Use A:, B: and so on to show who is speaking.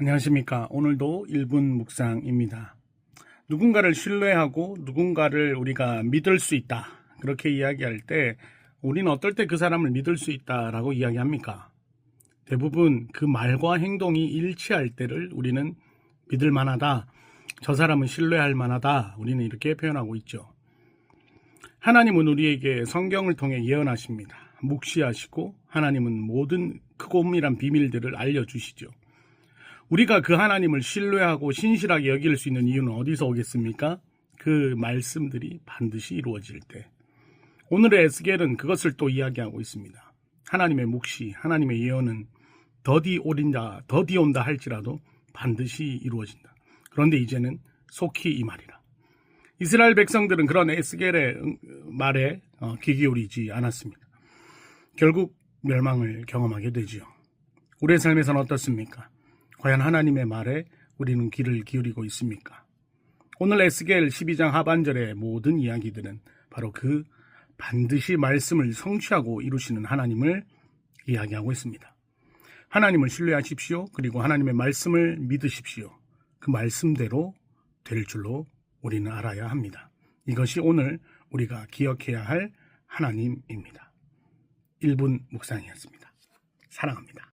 A: 안녕하십니까. 오늘도 1분 묵상입니다. 누군가를 신뢰하고 누군가를 우리가 믿을 수 있다. 그렇게 이야기할 때 우리는 어떨 때 그 사람을 믿을 수 있다라고 이야기합니까? 대부분 그 말과 행동이 일치할 때를 우리는 믿을 만하다. 저 사람은 신뢰할 만하다. 우리는 이렇게 표현하고 있죠. 하나님은 우리에게 성경을 통해 예언하십니다. 묵시하시고 하나님은 모든 크고 은밀한 비밀들을 알려주시죠. 우리가 그 하나님을 신뢰하고 신실하게 여길 수 있는 이유는 어디서 오겠습니까? 그 말씀들이 반드시 이루어질 때. 오늘의 에스겔은 그것을 또 이야기하고 있습니다. 하나님의 묵시, 하나님의 예언은 더디 오린다, 더디 온다 할지라도 반드시 이루어진다. 그런데 이제는 속히 이 말이라. 이스라엘 백성들은 그런 에스겔의 응- 말에 어, 귀 기울이지 않았습니다. 결국 멸망을 경험하게 되지요. 우리의 삶에서는 어떻습니까? 과연 하나님의 말에 우리는 귀를 기울이고 있습니까? 오늘 에스겔 12장 하반절의 모든 이야기들은 바로 그 반드시 말씀을 성취하고 이루시는 하나님을 이야기하고 있습니다. 하나님을 신뢰하십시오. 그리고 하나님의 말씀을 믿으십시오. 그 말씀대로 될 줄로 우리는 알아야 합니다. 이것이 오늘 우리가 기억해야 할 하나님입니다. 1분 묵상이었습니다. 사랑합니다.